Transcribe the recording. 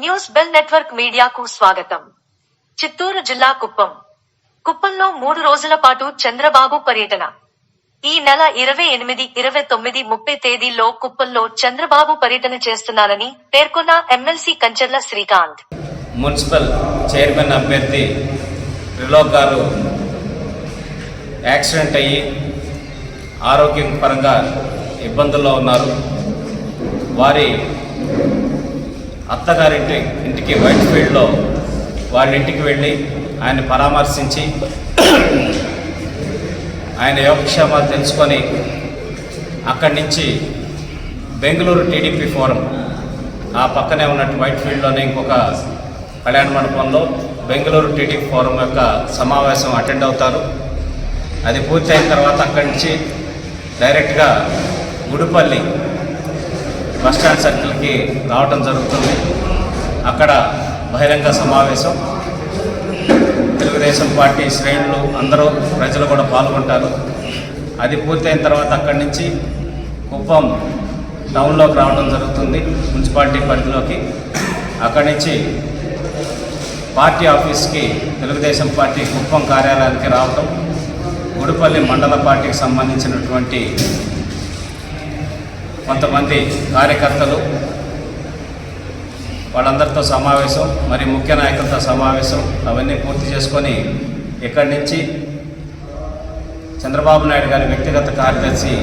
News bell network మీడియాకు స్వాగతం. చిత్తూరు జిల్లా కుప్పం. కుప్పంలో మూడు రోజుల పాటు చంద్రబాబు పర్యటన. ఈ నెల ఇరవై ఎనిమిది ఇరవై తొమ్మిది ముప్పై తేదీల్లో కుప్పంలో చంద్రబాబు పర్యటన చేస్తున్నారని పేర్కొన్న MLC Kancharla Srikanth. Municipal chairman అభ్యర్థి త్రిలోక్ గారు యాక్సిడెంట్ అయ్యి ఆరోగ్యం పరంగా ఇబ్బందుల్లో ఉన్నారు. వారి అత్తగారింటి ఇంటికి వైట్ ఫీల్డ్లో వాళ్ళ ఇంటికి వెళ్ళి ఆయన పరామర్శించి ఆయన యోగక్షేమాలు తెలుసుకొని అక్కడి నుంచి బెంగళూరు టీడీపీ ఫోరం ఆ పక్కనే ఉన్నట్టు వైట్ ఫీల్డ్లోనే ఇంకొక కళ్యాణ మండపంలో బెంగళూరు టీడీపీ ఫోరం యొక్క సమావేశం అటెండ్ అవుతారు. అది పూర్తయిన తర్వాత అక్కడి నుంచి డైరెక్ట్గా గుడిపల్లి బస్టాండ్ సర్కిల్కి రావటం జరుగుతుంది. అక్కడ బహిరంగ సమావేశం. తెలుగుదేశం పార్టీ శ్రేణులు అందరూ ప్రజలు కూడా పాల్గొంటారు. అది పూర్తయిన తర్వాత అక్కడి నుంచి కుప్పం టౌన్లోకి రావడం జరుగుతుంది మున్సిపాలిటీ పరిధిలోకి. అక్కడి నుంచి పార్టీ ఆఫీస్కి తెలుగుదేశం పార్టీ కుప్పం కార్యాలయానికి రావటం గుడిపల్లి మండల పార్టీకి సంబంధించినటువంటి కొంతమంది కార్యకర్తలు వాళ్ళందరితో సమావేశం మరి ముఖ్య నాయకులతో సమావేశం అవన్నీ పూర్తి చేసుకొని ఇక్కడి నుంచి చంద్రబాబు నాయుడు గారి వ్యక్తిగత కార్యదర్శి